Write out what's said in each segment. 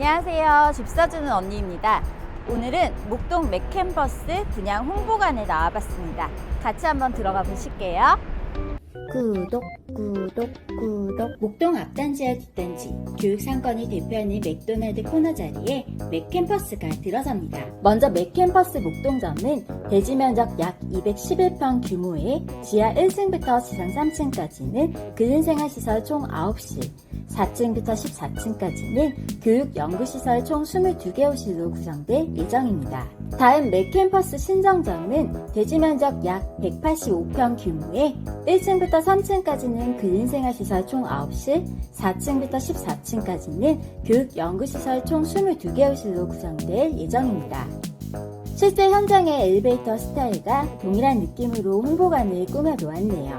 안녕하세요. 집 사주는 언니입니다. 오늘은 목동 맥캠퍼스 분양 홍보관에 나와봤습니다. 같이 한번 들어가 보실게요. 구독, 구독, 구독. 목동 앞단지와 뒷단지, 교육상권이 대표하는 맥도날드 코너 자리에 맥캠퍼스가 들어섭니다. 먼저 맥캠퍼스 목동점은 대지 면적 약 211평 규모의 지하 1층부터 지상 3층까지는 근린생활시설 총 9실, 4층부터 14층까지는 교육 연구시설 총 22개 호실로 구성될 예정입니다. 다음 맥캠퍼스 신정점은 대지 면적 약 185평 규모의 1층부터 3층까지는 근린생활시설 총 9실, 4층부터 14층까지는 교육 연구시설 총 22개 호실로 구성될 예정입니다. 실제 현장의 엘리베이터 스타일과 동일한 느낌으로 홍보관을 꾸며놓았네요.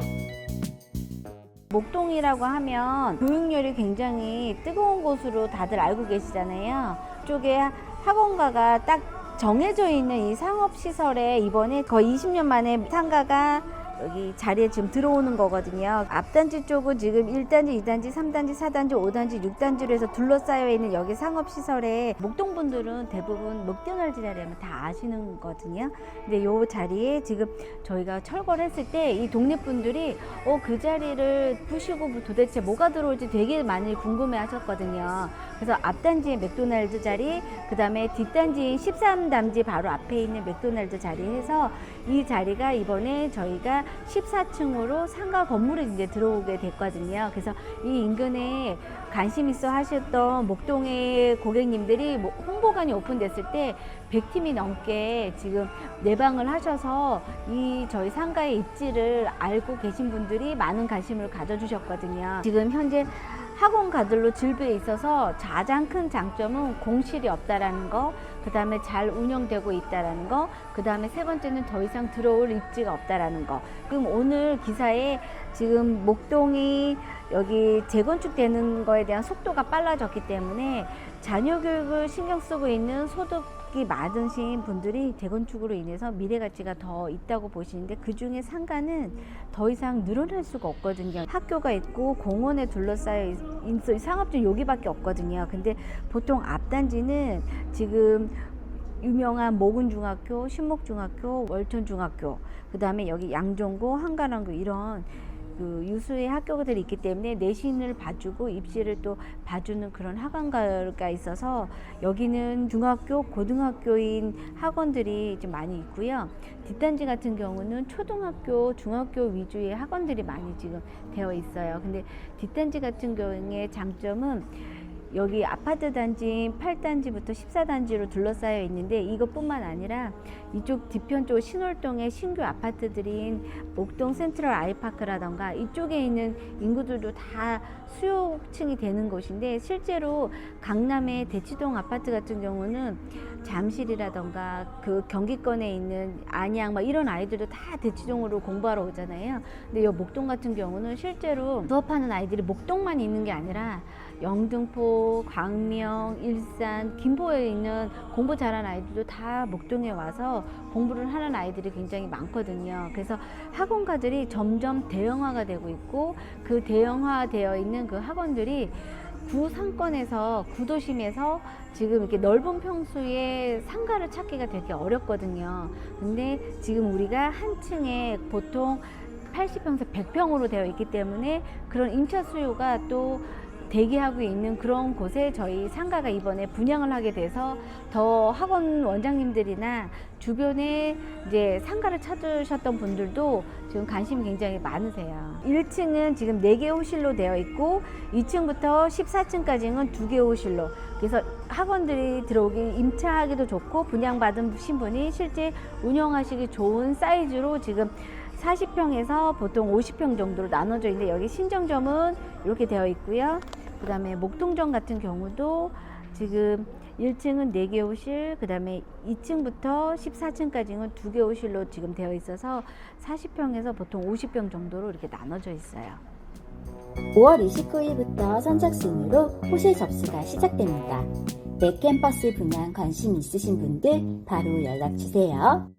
목동이라고 하면 교육열이 굉장히 뜨거운 곳으로 다들 알고 계시잖아요. 쪽에 학원가가 딱 정해져 있는 이 상업시설에 이번에 거의 20년 만에 상가가 여기 자리에 지금 들어오는 거거든요. 앞단지 쪽은 지금 1단지, 2단지, 3단지, 4단지, 5단지, 6단지로 해서 둘러싸여 있는 여기 상업시설에 목동분들은 대부분 목동날지라면 다 아시는 거거든요. 근데 요 자리에 지금 저희가 철거를 했을 때 이 동네분들이 어, 그 자리를 부시고 뭐 도대체 뭐가 들어올지 되게 많이 궁금해 하셨거든요. 그래서 앞단지의 맥도날드 자리, 그 다음에 뒷단지인 13단지 바로 앞에 있는 맥도날드 자리에서 이 자리가 이번에 저희가 14층으로 상가 건물에 이제 들어오게 됐거든요. 그래서 이 인근에 관심 있어 하셨던 목동의 고객님들이 뭐 홍보관이 오픈됐을 때 100팀이 넘게 지금 내방을 하셔서 이 저희 상가의 입지를 알고 계신 분들이 많은 관심을 가져주셨거든요. 지금 현재 학원 가들로 질부에 있어서 가장 큰 장점은 공실이 없다라는 거, 그 다음에 잘 운영되고 있다라는 거, 그 다음에 세 번째는 더 이상 들어올 입지가 없다라는 거. 그럼 오늘 기사에 지금 목동이 여기 재건축되는 거에 대한 속도가 빨라졌기 때문에 자녀 교육을 신경 쓰고 있는 소득이 많으신 분들이 재건축으로 인해서 미래 가치가 더 있다고 보시는데 그 중에 상가는 더 이상 늘어날 수가 없거든요. 학교가 있고 공원에 둘러싸여 있어 상업적 여기밖에 없거든요. 근데 보통 앞단지는 지금 유명한 모군중학교, 신목중학교, 월천중학교, 그 다음에 여기 양종고, 한가랑고 이런 그 유수의 학교들이 있기 때문에 내신을 봐주고 입시를 또 봐주는 그런 학원가가 있어서 여기는 중학교, 고등학교인 학원들이 좀 많이 있고요. 뒷단지 같은 경우는 초등학교, 중학교 위주의 학원들이 많이 지금 되어 있어요. 근데 뒷단지 같은 경우의 장점은 여기 아파트 단지인 8단지부터 14단지로 둘러싸여 있는데 이것뿐만 아니라 이쪽 뒤편 쪽 신월동의 신규 아파트들인 목동 센트럴 아이파크라던가 이쪽에 있는 인구들도 다 수요층이 되는 곳인데 실제로 강남의 대치동 아파트 같은 경우는 잠실이라던가 그 경기권에 있는 안양 막 이런 아이들도 다 대치동으로 공부하러 오잖아요. 근데 이 목동 같은 경우는 실제로 수업하는 아이들이 목동만 있는 게 아니라 영등포, 광명, 일산, 김포에 있는 공부 잘하는 아이들도 다 목동에 와서 공부를 하는 아이들이 굉장히 많거든요. 그래서 학원가들이 점점 대형화가 되고 있고 그 대형화되어 있는 그 학원들이 구상권에서 구도심에서 지금 이렇게 넓은 평수의 상가를 찾기가 되게 어렵거든요. 근데 지금 우리가 한 층에 보통 80평에서 100평으로 되어 있기 때문에 그런 임차 수요가 또 대기하고 있는 그런 곳에 저희 상가가 이번에 분양을 하게 돼서 더 학원 원장님들이나 주변에 이제 상가를 찾으셨던 분들도 지금 관심이 굉장히 많으세요. 1층은 지금 4개 호실로 되어 있고 2층부터 14층까지는 2개 호실로 그래서 학원들이 들어오기 임차하기도 좋고 분양받은 신분이 실제 운영하시기 좋은 사이즈로 지금 40평에서 보통 50평 정도로 나눠져 있는데 여기 신정점은 이렇게 되어 있고요. 그 다음에 목동점 같은 경우도 지금 1층은 4개 호실, 그 다음에 2층부터 14층까지는 2개 호실로 지금 되어 있어서 40평에서 보통 50평 정도로 이렇게 나눠져 있어요. 5월 29일부터 선착순으로 호실 접수가 시작됩니다. 맥캠퍼스 분양 관심 있으신 분들 바로 연락 주세요.